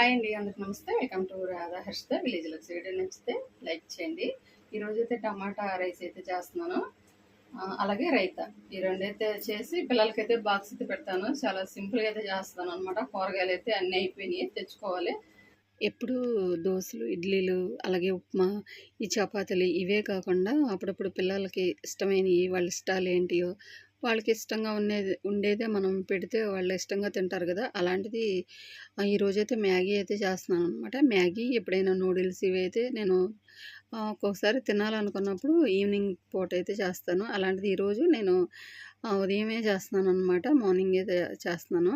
Hi అండి అందరికి నమస్తే. Welcome to Radha Harshitha village Lux video నచ్చితే లైక్ చేయండి. ఈరోజు అయితే టమాటా రైస్ అయితే చేస్తున్నాను. అలాగే రైతా. ఈ రెండైతే చేసి పిల్లలకైతే బాక్స్ అయితే పెడతాను. చాలా సింపుల్గా అయితే చేస్తాను అనమాట కూరగాయలు అయితే అన్నీ అయిపోయినాయి తెచ్చుకోవాలి. ఎప్పుడు దోశలు ఇడ్లీలు అలాగే ఉప్మా ఈ చపాతీలు ఇవే కాకుండా అప్పుడప్పుడు పిల్లలకి ఇష్టమైనవి వాళ్ళ ఇష్టాలు ఏంటియో వాళ్ళకి ఇష్టంగా ఉండేది ఉండేదే మనం పెడితే వాళ్ళు ఇష్టంగా తింటారు కదా. అలాంటిది ఈరోజైతే మ్యాగీ అయితే చేస్తున్నాను అనమాట మ్యాగీ ఎప్పుడైనా నూడిల్స్ ఇవి అయితే నేను ఒక్కొక్కసారి తినాలనుకున్నప్పుడు ఈవినింగ్ పూట అయితే చేస్తాను. అలాంటిది ఈరోజు నేను ఉదయమే చేస్తున్నాను అనమాట మార్నింగ్ అయితే చేస్తున్నాను.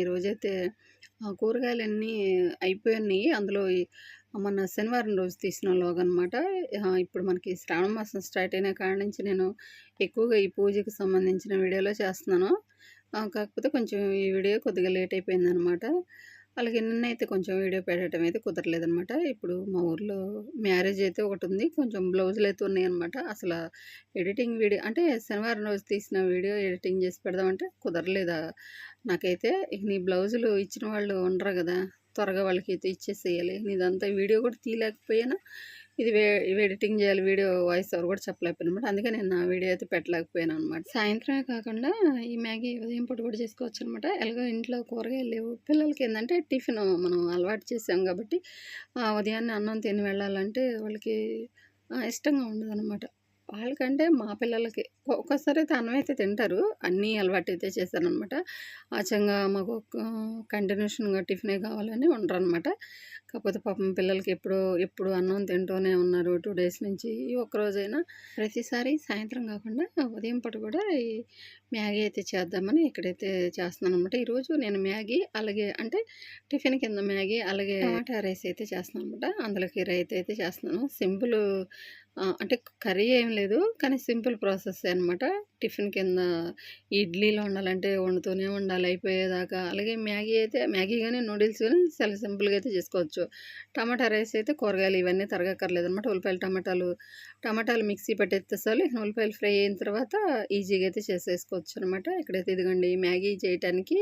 ఈరోజైతే కూరగాయలన్నీ అయిపోయినాయి. అందులో మొన్న శనివారం రోజు తీసిన లోగ్ అనమాట ఇప్పుడు మనకి శ్రావణ మాసం స్టార్ట్ అయిన కాడ నుంచి నేను ఎక్కువగా ఈ పూజకి సంబంధించిన వీడియోలో చేస్తున్నాను. కాకపోతే కొంచెం ఈ వీడియో కొద్దిగా లేట్ అయిపోయింది అనమాట అలాగే నిన్న అయితే కొంచెం వీడియో పెట్టడం అయితే కుదరలేదనమాట ఇప్పుడు మా ఊర్లో మ్యారేజ్ అయితే ఒకటి ఉంది. కొంచెం బ్లౌజులు అయితే ఉన్నాయన్నమాట అసలు ఎడిటింగ్ వీడియో అంటే శనివారం రోజు తీసిన వీడియో ఎడిటింగ్ చేసి పెడదామంటే కుదరలేదా? నాకైతే ఇక నీ బ్లౌజులు ఇచ్చిన వాళ్ళు ఉండరు కదా. త్వరగా వాళ్ళకి అయితే ఇచ్చేసేయాలి. నీదంతా వీడియో కూడా తీయలేకపోయినా? ఇది వే ఎడిటింగ్ చేయాలి వీడియో వాయిస్ ఓవర్ కూడా చెప్పలేకపోయినమాట అందుకే నేను నా వీడియో అయితే పెట్టలేకపోయాను అనమాట సాయంత్రమే కాకుండా ఈ మ్యాగీ ఉదయం పూట కూడా చేసుకోవచ్చు అనమాట ఎలాగో ఇంట్లో కూరగాయలు లేవు. పిల్లలకి ఏంటంటే టిఫిన్ మనం అలవాటు చేసాం కాబట్టి ఉదయాన్నే అన్నం తిని వెళ్ళాలంటే వాళ్ళకి ఇష్టంగా ఉండదు అనమాట వాళ్ళకంటే మా పిల్లలకి ఒక్కొక్కసారి ఒక్కోసారి అయితే అన్నం అయితే తింటారు. అన్నీ అలవాటు అయితే చేశారనమాట. ఆచంగా మాకు కంటిన్యూషన్గా టిఫినే కావాలని ఉండరు అనమాట కాకపోతే పాపం పిల్లలకి ఎప్పుడు ఎప్పుడు అన్నం తింటూనే ఉన్నారు టూ డేస్ నుంచి. ఈ ఒక్కరోజైనా ప్రతిసారి సాయంత్రం కాకుండా ఉదయం పూట కూడా ఈ మ్యాగీ అయితే చేద్దామని ఇక్కడైతే చేస్తున్నాను అనమాట ఈరోజు నేను మ్యాగీ అలాగే అంటే టిఫిన్ కింద మ్యాగీ అలాగే టమాటా రైస్ అయితే చేస్తున్నాను అనమాట అందులోకి రైస్ అయితే చేస్తున్నాను. సింపుల్ అంటే కర్రీ ఏం లేదు కానీ సింపుల్ ప్రాసెస్ అనమాట టిఫిన్ కింద ఇడ్లీలో వండాలంటే వండుతూనే ఉండాలి అయిపోయేదాకా. అలాగే మ్యాగీ అయితే మ్యాగీ కానీ నూడిల్స్ కానీ చాలా సింపుల్గా అయితే చేసుకోవచ్చు. టమాటా రైస్ అయితే కూరగాయలు ఇవన్నీ తరగక్కర్లేదు అనమాట ఉల్లిపాయలు టమాటాలు టమాటాలు మిక్సీ పట్టేస్తే ఇక ఉల్లిపాయలు ఫ్రై అయిన తర్వాత ఈజీగా అయితే చేసేసుకోవచ్చు అనమాట ఇక్కడైతే ఇదిగండి ఈ మ్యాగీ చేయటానికి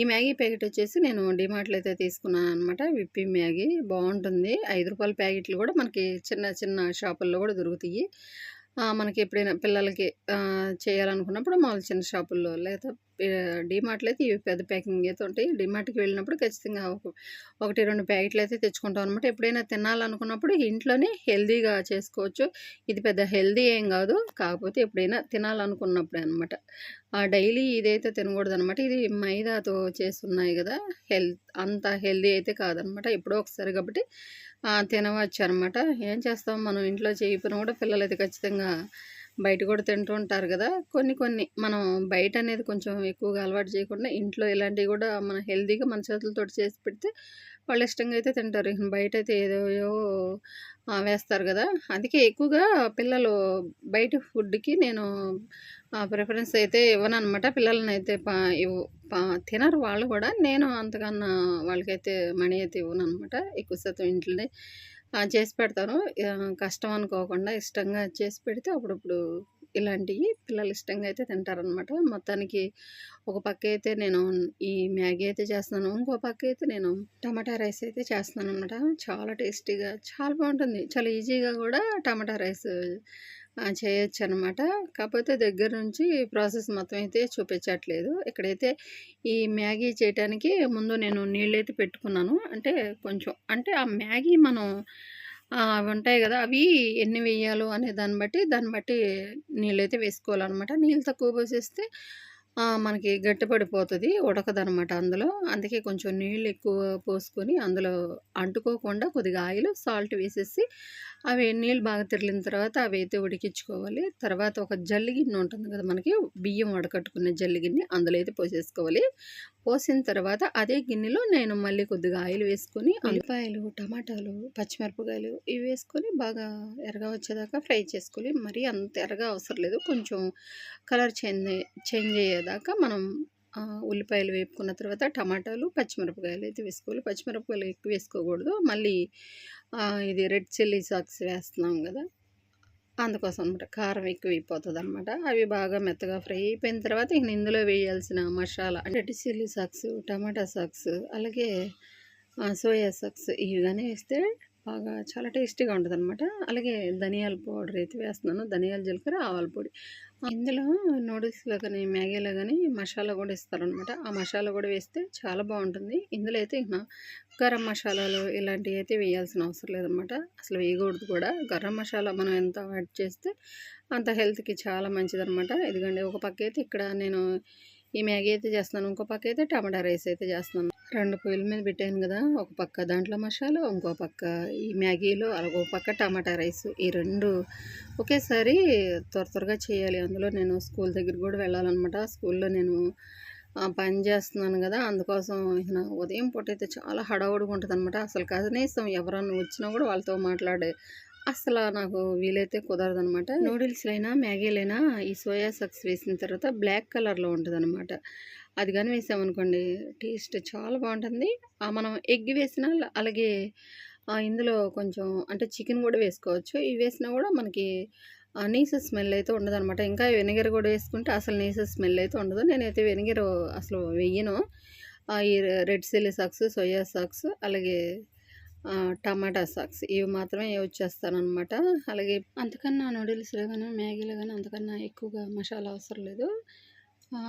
ఈ మ్యాగీ ప్యాకెట్ వచ్చేసి నేను డిమార్ట్లో అయితే తీసుకున్నాను అనమాట విప్పి మ్యాగీ బాగుంటుంది. ఐదు రూపాయల ప్యాకెట్లు కూడా మనకి చిన్న చిన్న షాప్ షాపుల్లో కూడా దొరుకుతాయి. మనకి ఎప్పుడైనా పిల్లలకి చేయాలనుకున్నప్పుడు మామూలు చిన్న షాపుల్లో లేదా డిమార్ట్లో అయితే ఇవి పెద్ద ప్యాకింగ్ అయితే ఉంటాయి. డిమార్ట్కి వెళ్ళినప్పుడు ఖచ్చితంగా ఒక- ఒకటి రెండు ప్యాకెట్లు అయితే తెచ్చుకుంటాం అనమాట ఎప్పుడైనా తినాలనుకున్నప్పుడు ఇంట్లోనే హెల్దీగా చేసుకోవచ్చు. ఇది పెద్ద హెల్దీ ఏం కాదు. కాకపోతే ఎప్పుడైనా తినాలనుకున్నప్పుడే అనమాట డైలీ ఇదైతే తినకూడదు అనమాట ఇది మైదాతో చేస్తున్నాయి కదా హెల్త్ అంత హెల్దీ అయితే కాదనమాట ఎప్పుడో ఒకసారి కాబట్టి తినవచ్చు అనమాట ఏం చేస్తాం మనం ఇంట్లో చేయకపోయినా కూడా పిల్లలు అయితే ఖచ్చితంగా బయట కూడా తింటూ ఉంటారు కదా. కొన్ని కొన్ని మనం బయట అనేది కొంచెం ఎక్కువగా అలవాటు చేయకుండా ఇంట్లో ఇలాంటివి కూడా మన హెల్తీగా మన చేతులతో చేసి పెడితే వాళ్ళు ఇష్టంగా అయితే తింటారు. బయట అయితే ఏదో ఏవో, వేస్తారు కదా. అందుకే ఎక్కువగా పిల్లలు బయట ఫుడ్కి నేను ప్రిఫరెన్స్ అయితే ఇవ్వను అనమాట పిల్లలని అయితే పా తినరు వాళ్ళు కూడా. నేను అంతకన్నా వాళ్ళకైతే మనీ అయితే ఇవ్వను అనమాట ఎక్కువ శాతం ఇంట్లోనే చేసి పెడతాను కష్టం అనుకోకుండా ఇష్టంగా చేసి పెడితే అప్పుడప్పుడు ఇలాంటివి పిల్లలు ఇష్టంగా అయితే తింటారనమాట మొత్తానికి ఒక పక్క అయితే నేను ఈ మ్యాగీ అయితే చేస్తున్నాను. ఇంకో పక్క అయితే నేను టమాటా రైస్ అయితే చేస్తున్నాను అనమాట చాలా టేస్టీగా చాలా బాగుంటుంది. చాలా ఈజీగా కూడా టమాటా రైస్ చేయొచ్చు అనమాట కాకపోతే దగ్గర నుంచి ప్రాసెస్ మొత్తం అయితే చూపించట్లేదు. ఇక్కడైతే ఈ మ్యాగీ చేయటానికి ముందు నేను నీళ్ళైతే పెట్టుకున్నాను. అంటే కొంచెం అంటే ఆ మ్యాగీ మనం అవి ఉంటాయి కదా అవి ఎన్ని వేయాలో అనే దాన్ని బట్టి దాన్ని బట్టి నీళ్ళైతే వేసుకోవాలన్నమాట నీళ్ళు తక్కువ పోసేస్తే మనకి గట్టిపడిపోతుంది ఉడకదనమాట అందులో. అందుకే కొంచెం నీళ్ళు ఎక్కువ పోసుకొని అందులో అంటుకోకుండా కొద్దిగా ఆయిల్ సాల్ట్ వేసేసి అవి నీళ్ళు బాగా తిరిగిన తర్వాత అవి అయితే ఉడికించుకోవాలి. తర్వాత ఒక జల్లి గిన్నె ఉంటుంది కదా మనకి బియ్యం వడకట్టుకునే జల్లి గిన్నె అందులో అయితే పోసేసుకోవాలి. పోసిన తర్వాత అదే గిన్నెలో నేను మళ్ళీ కొద్దిగా ఆయిల్ వేసుకొని ఉల్లిపాయలు టమాటాలు పచ్చిమిరపకాయలు ఇవి వేసుకొని బాగా ఎర్రగా వచ్చేదాకా ఫ్రై చేసుకోవాలి మరీ అంత ఎర్రగా అవసరం లేదు. కొంచెం కలర్ చేంజ్ చేంజ్ అయ్యేదాకా మనం ఉల్లిపాయలు వేపుకున్న తర్వాత టమాటాలు పచ్చిమిరపకాయలు అయితే వేసుకోవాలి. పచ్చిమిరపకాయలు ఎక్కువ వేసుకోకూడదు. మళ్ళీ ఇది రెడ్ చిల్లీ సాక్స్ వేస్తున్నాం కదా అందుకోసం అనమాట కారం ఎక్కువ అయిపోతుంది అనమాట అవి బాగా మెత్తగా ఫ్రై అయిపోయిన తర్వాత ఇక ఇందులో వేయాల్సిన మసాలా అంటే చిల్లీ సాక్స్ టమాటా సాక్స్ అలాగే సోయా సాక్స్ ఇవి కానీ వేస్తే బాగా చాలా టేస్టీగా ఉంటుంది అనమాట అలాగే ధనియాల పౌడర్ అయితే వేస్తున్నాను. ధనియాల జీలకర్ర ఆవాల పొడి. ఇందులో నూడిల్స్లో కానీ మ్యాగీలో కానీ మసాలా కూడా ఇస్తారనమాట ఆ మసాలా కూడా వేస్తే చాలా బాగుంటుంది. ఇందులో అయితే ఇంకా గరం మసాలాలు ఇలాంటివి అయితే వేయాల్సిన అవసరం లేదనమాట అసలు వేయకూడదు కూడా. గరం మసాలా మనం ఎంత యాడ్ చేస్తే అంత హెల్త్కి చాలా మంచిదనమాట ఎందుకంటే ఒక పక్క అయితే ఇక్కడ నేను ఈ మ్యాగీ అయితే చేస్తున్నాను. ఇంకో పక్క అయితే టమాటా రైస్ అయితే చేస్తున్నాను. రెండు పొయ్యిల మీద పెట్టాను కదా ఒక పక్క దాంట్లో మసాలా ఇంకో పక్క ఈ మ్యాగీలో అలాగో పక్క టమాటా రైస్. ఈ రెండు ఒకేసారి త్వర త్వరగా చేయాలి. అందులో నేను స్కూల్ దగ్గర కూడా వెళ్ళాలన్నమాట. స్కూల్లో నేను పని చేస్తున్నాను కదా అందుకోసం ఉదయం పూట అయితే చాలా హడావుడిగా ఉంటుంది అనమాట అసలు కనీసం ఎవరన్నా వచ్చినా కూడా వాళ్ళతో మాట్లాడే అసలు నాకు వీలైతే కుదరదు అనమాట నూడిల్స్లైనా మ్యాగీలైనా ఈ సోయా సాక్స్ వేసిన తర్వాత బ్లాక్ కలర్లో ఉంటుంది అనమాట అది కానీ వేసామనుకోండి టేస్ట్ చాలా బాగుంటుంది. మనం ఎగ్ వేసినా అలాగే ఇందులో కొంచెం అంటే చికెన్ కూడా వేసుకోవచ్చు. ఇవి వేసినా కూడా మనకి నీసు స్మెల్ అయితే ఉండదు అనమాట ఇంకా వెనిగర్ కూడా వేసుకుంటే అసలు నీసు స్మెల్ అయితే ఉండదు. నేనైతే వెనిగర్ అసలు వెయ్యను ఈ red chilli socks soya socks అలాగే టమాటా సాక్స్. ఇవి మాత్రమే యూజ్ చేస్తానన్నమాట. అలాగే అంతకన్నా నూడిల్స్లో కానీ మ్యాగీలో కానీ అంతకన్నా ఎక్కువగా మసాలా అవసరం లేదు.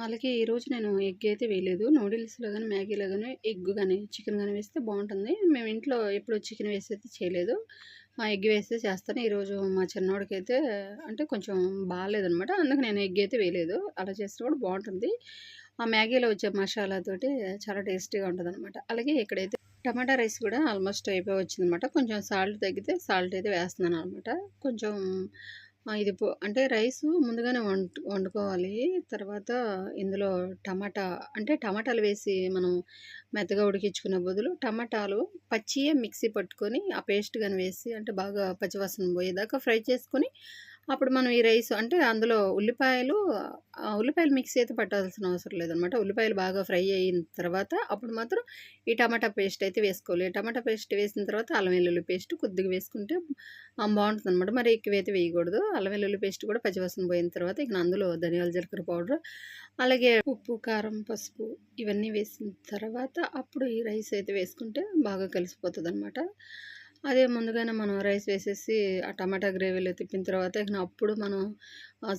అలాగే ఈరోజు నేను ఎగ్ అయితే వేయలేదు. నూడిల్స్లో కానీ మ్యాగీలో కానీ ఎగ్ కానీ చికెన్ కానీ వేస్తే బాగుంటుంది. మేము ఇంట్లో ఎప్పుడు చికెన్ వేసి అయితే చేయలేదు ఎగ్ వేస్తే చేస్తాను. ఈరోజు మా చిన్నోడికి అయితే అంటే కొంచెం బాగాలేదనమాట అందుకు నేను ఎగ్ అయితే వేయలేదు. అలా చేస్తే కూడా బాగుంటుంది. ఆ మ్యాగీలో వచ్చే మసాలాతోటి చాలా టేస్టీగా ఉంటుంది అనమాట అలాగే ఇక్కడైతే టమాటా రైస్ కూడా ఆల్మోస్ట్ అయిపోయి వచ్చిందనమాట కొంచెం సాల్ట్ తగ్గితే సాల్ట్ అయితే వేస్తున్నాను అనమాట కొంచెం ఇది అంటే రైస్ ముందుగానే వండు వండుకోవాలి. తర్వాత ఇందులో టమాటా అంటే టమాటాలు వేసి మనం మెత్తగా ఉడికించుకునే బదులు టమాటాలు పచ్చియే మిక్సీ పట్టుకొని ఆ పేస్ట్ కానీ వేసి అంటే బాగా పచ్చివాసన పోయేదాకా ఫ్రై చేసుకొని అప్పుడు మనం ఈ రైస్ అంటే అందులో ఉల్లిపాయలు ఉల్లిపాయలు మిక్సీ అయితే పట్టాల్సిన అవసరం లేదనమాట. ఉల్లిపాయలు బాగా ఫ్రై అయిన తర్వాత అప్పుడు మాత్రం ఈ టమాటా పేస్ట్ అయితే వేసుకోవాలి. టమాటా పేస్ట్ వేసిన తర్వాత అల్లం వెల్లుల్లి పేస్ట్ కొద్దిగా వేసుకుంటే బాగుంటుంది అనమాట మరి ఎక్కువ అయితే వేయకూడదు. అల్లం వెల్లుల్లి పేస్ట్ కూడా పచ్చివాసన పోయిన తర్వాత ఇక అందులో ధనియాల జీలకర్ర పౌడర్ అలాగే ఉప్పు కారం పసుపు ఇవన్నీ వేసిన తర్వాత అప్పుడు ఈ రైస్ అయితే వేసుకుంటే బాగా కలిసిపోతుంది అనమాట అదే ముందుగానే మనం రైస్ వేసేసి ఆ టమాటా గ్రేవీలో తిప్పిన తర్వాత ఇక అప్పుడు మనం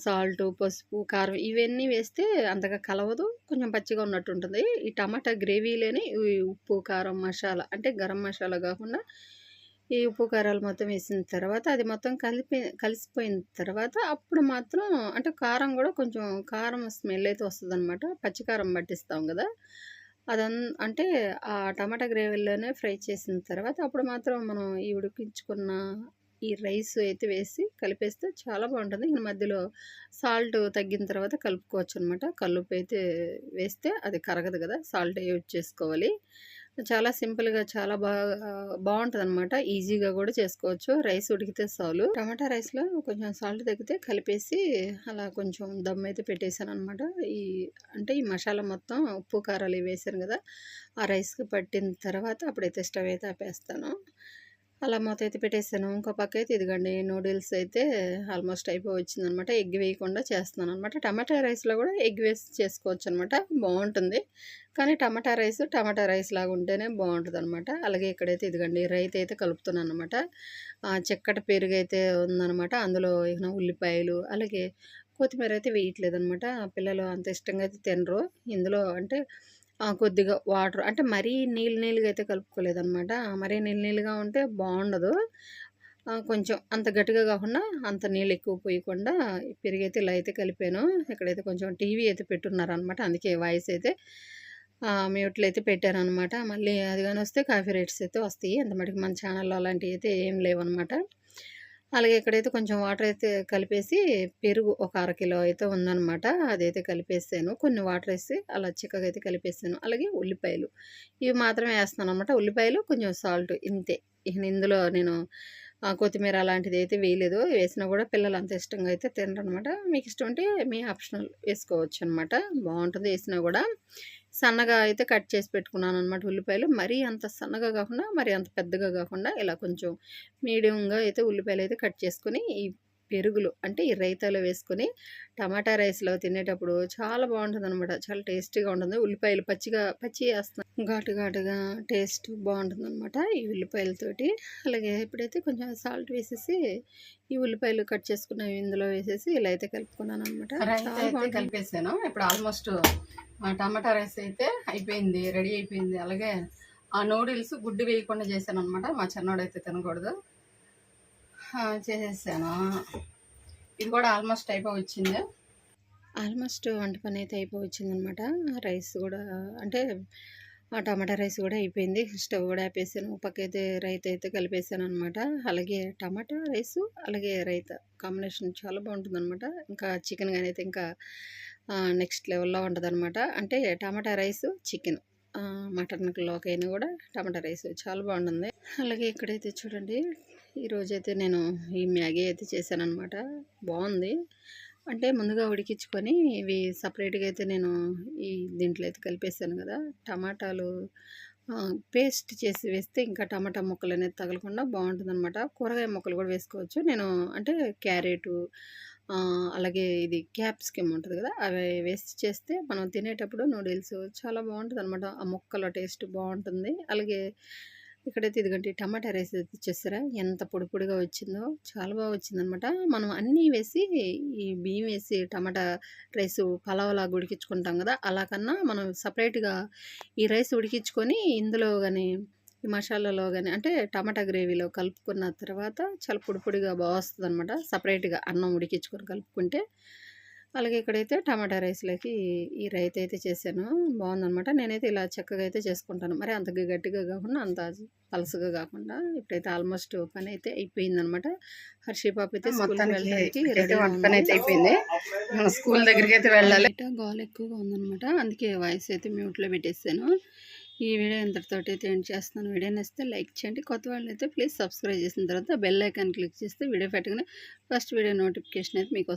సాల్ట్ పసుపు కారం ఇవన్నీ వేస్తే అంతగా కలవదు. కొంచెం పచ్చిగా ఉన్నట్టు ఉంటుంది. ఈ టమాటా గ్రేవీలోనే ఈ ఉప్పు కారం మసాలా అంటే గరం మసాలా కాకుండా ఈ ఉప్పు కారాలు మొత్తం వేసిన తర్వాత అది మొత్తం కలిపి కలిసిపోయిన తర్వాత అప్పుడు మాత్రం అంటే కారం కూడా కొంచెం కారం స్మెల్ అయితే వస్తుంది అనమాట పచ్చికారం పట్టిస్తాం కదా. అదన్ అంటే ఆ టమాటా గ్రేవీలోనే ఫ్రై చేసిన తర్వాత అప్పుడు మాత్రం మనం ఈ ఉడికించుకున్న ఈ రైస్ అయితే వేసి కలిపేస్తే చాలా బాగుంటుంది. ఇంక మధ్యలో సాల్ట్ తగ్గిన తర్వాత కలుపుకోవచ్చు అనమాట కలుపు అయితే వేస్తే అది కరగదు కదా సాల్ట్ యూజ్ చేసుకోవాలి. చాలా సింపుల్గా చాలా బాగా బాగుంటుంది అనమాట ఈజీగా కూడా చేసుకోవచ్చు. రైస్ ఉడికితే చాలు. టమాటా రైస్లో కొంచెం సాల్ట్ తగ్గితే కలిపేసి అలా కొంచెం దమ్ అయితే పెట్టేశాను అనమాట ఈ అంటే ఈ మసాలా మొత్తం ఉప్పు కారాలు వేసాను కదా ఆ రైస్కి పట్టిన తర్వాత అప్పుడైతే స్టవ్ అయితే ఆపేస్తాను. అలా మూత అయితే పెట్టేసాను ఇంకో పక్క అయితే ఇదిగండి నూడిల్స్ అయితే ఆల్మోస్ట్ అయిపోయి వచ్చింది అనమాట ఎగ్ వేయకుండా చేస్తున్నాను అనమాట టమాటా రైస్లో కూడా ఎగ్ వేసి చేసుకోవచ్చు అనమాట బాగుంటుంది. కానీ టమాటా రైస్ టమాటా రైస్ లాగా ఉంటేనే బాగుంటుంది అనమాట అలాగే ఇక్కడైతే ఇదిగండి రైతు అయితే కలుపుతున్నాను అనమాట చెక్కట పెరుగు అయితే ఉందన్నమాట అందులో ఉల్లిపాయలు అలాగే కొత్తిమీర అయితే వేయట్లేదు అనమాట పిల్లలు అంత ఇష్టంగా అయితే తినరు. ఇందులో అంటే కొద్దిగా వాటర్ అంటే మరీ నీళ్ళు నీళ్ళుగా అయితే కలుపుకోలేదనమాట. మరీ నీళ్ళు నీళ్ళుగా ఉంటే బాగుండదు కొంచెం అంత గట్టిగా కాకుండా అంత నీళ్ళు ఎక్కువ పోయకుండా పెరిగైతే ఇలా అయితే కలిపాను. ఇక్కడైతే కొంచెం టీవీ అయితే పెట్టున్నారనమాట. అందుకే వాయిస్ అయితే మ్యూట్లు అయితే పెట్టారనమాట మళ్ళీ అది కానీ వస్తే కాఫీ రేట్స్ అయితే వస్తాయి. అంత మటుకు మన ఛానల్‌లో అలాంటివి అయితే ఏం లేవనమాట. అలాగే ఇక్కడైతే కొంచెం వాటర్ అయితే కలిపేసి పెరుగు ఒక అరకిలో అయితే ఉందనమాట. అదైతే కలిపేసాను. కొన్ని వాటర్ వేసి అలా చిక్కగా అయితే కలిపేసాను. అలాగే ఉల్లిపాయలు ఇవి మాత్రమే వేస్తాను అనమాట ఉల్లిపాయలు కొంచెం సాల్ట్ ఇంతే. ఇందులో నేను కొత్తిమీర అలాంటిది అయితే వేయలేదు. వేసినా కూడా పిల్లలు అంత ఇష్టంగా అయితే తినరు అనమాట మీకు ఇష్టం ఉంటే మీ ఆప్షనల్ వేసుకోవచ్చు అనమాట బాగుంటుంది వేసినా కూడా. సన్నగా అయితే కట్ చేసి పెట్టుకున్నాననమాట ఉల్లిపాయలు. మరీ అంత సన్నగా కాకుండా, మరి అంత పెద్దగా కాకుండా ఇలా కొంచెం మీడియంగా అయితే ఉల్లిపాయలు అయితే కట్ చేసుకొని ఈ పెరుగులు అంటే ఈ రైతాలో వేసుకొని టమాటా రైస్‌లో తినేటప్పుడు చాలా బాగుంటుంది అనమాట చాలా టేస్టీగా ఉంటుంది. ఉల్లిపాయలు పచ్చిగా పచ్చి ఏస్తున్నా ఘాటు ఘాటుగా టేస్ట్ బాగుంటుంది అనమాట ఈ ఉల్లిపాయలతోటి. అలాగే ఇప్పుడైతే కొంచెం సాల్ట్ వేసేసి ఈ ఉల్లిపాయలు కట్ చేసుకున్నవి ఇందులో వేసేసి ఇలా అయితే కలుపుకున్నాను అనమాట కలిపేసాను. ఇప్పుడు ఆల్మోస్ట్ టమాటా రైస్ అయితే అయిపోయింది రెడీ అయిపోయింది. అలాగే ఆ నూడిల్స్ గుడ్డు వేయకుండా చేశాను అనమాట మా చిన్నోడు అయితే తినకూడదు. చేసేసాను. ఇది కూడా ఆల్మోస్ట్ అయిపోయి వచ్చింది ఆల్మోస్ట్ వంట పని అయితే అయిపోయి అనమాట రైస్ కూడా అంటే ఆ టమాటా రైస్ కూడా అయిపోయింది. స్టవ్ కూడా ఆపేసాను. పక్కైతే రైత అయితే కలిపేసాను అనమాట అలాగే టమాటా రైస్ అలాగే రైత. కాంబినేషన్ చాలా బాగుంటుంది అనమాట ఇంకా చికెన్ కానీ అయితే ఇంకా నెక్స్ట్ లెవెల్లో ఉంటుంది అనమాట అంటే టమాటా రైస్ చికెన్. మటన్లోకైనా కూడా టమాటా రైస్ చాలా బాగుంటుంది. అలాగే ఇక్కడైతే చూడండి. ఈరోజైతే నేను ఈ మ్యాగీ అయితే చేశాను అనమాట బాగుంది. అంటే ముందుగా ఉడికించుకొని ఇవి సపరేట్గా అయితే నేను ఈ దీంట్లో అయితే కలిపేసాను కదా టమాటాలు పేస్ట్ చేసి వేస్తే ఇంకా టమాటా ముక్కలు అనేది తగలకుండా బాగుంటుందన్నమాట. కూరగాయ ముక్కలు కూడా వేసుకోవచ్చు. నేను అంటే క్యారెటు అలాగే ఇది క్యాప్సికమ్ ఉంటుంది కదా అవి వేసి చేస్తే మనం తినేటప్పుడు నూడిల్స్ చాలా బాగుంటుంది అనమాట ఆ ముక్కల టేస్ట్ బాగుంటుంది. అలాగే ఇక్కడైతే ఇదిగంటే టమాటా రైస్ అయితే ఇచ్చేస్తారా ఎంత పొడి పొడిగా వచ్చిందో చాలా బాగా వచ్చిందనమాట మనం అన్నీ వేసి ఈ బియ్యం వేసి టమాటా రైస్ పలావలా ఉడికించుకుంటాం కదా అలా కన్నా మనం సపరేట్గా ఈ రైస్ ఉడికించుకొని ఇందులో కానీ ఈ మసాలాలో కానీ అంటే టమాటా గ్రేవీలో కలుపుకున్న తర్వాత చాలా పొడి పొడిగా బాగా వస్తుంది అనమాట సపరేట్గా అన్నం ఉడికించుకొని కలుపుకుంటే. అలాగే ఇక్కడైతే టమాటా రైస్లోకి ఈ రైత అయితే చేశాను. బాగుందనమాట నేనైతే ఇలా చక్కగా అయితే చేసుకుంటాను. మరి అంత గట్టిగా కాకుండా అంత పలసగా కాకుండా ఇప్పుడైతే ఆల్మోస్ట్ పని అయితే అయిపోయిందనమాట హర్షి పాప అయితే పని అయిపోయింది. స్కూల్ దగ్గరికి అయితే వెళ్ళాలి గాలి ఎక్కువగా ఉందనమాట అందుకే వాయిస్ అయితే మ్యూట్లో పెట్టేసాను. ఈ వీడియో ఇంతటితో అయితే ఎండ్ చేస్తున్నాను. వీడియో నచ్చితే లైక్ చేయండి. కొత్త వాళ్ళు అయితే ప్లీజ్ సబ్స్క్రైబ్ చేసిన తర్వాత బెల్ ఐకాన్ క్లిక్ చేస్తే వీడియో పెట్టగానే ఫస్ట్ వీడియో నోటిఫికేషన్ అయితే మీకు.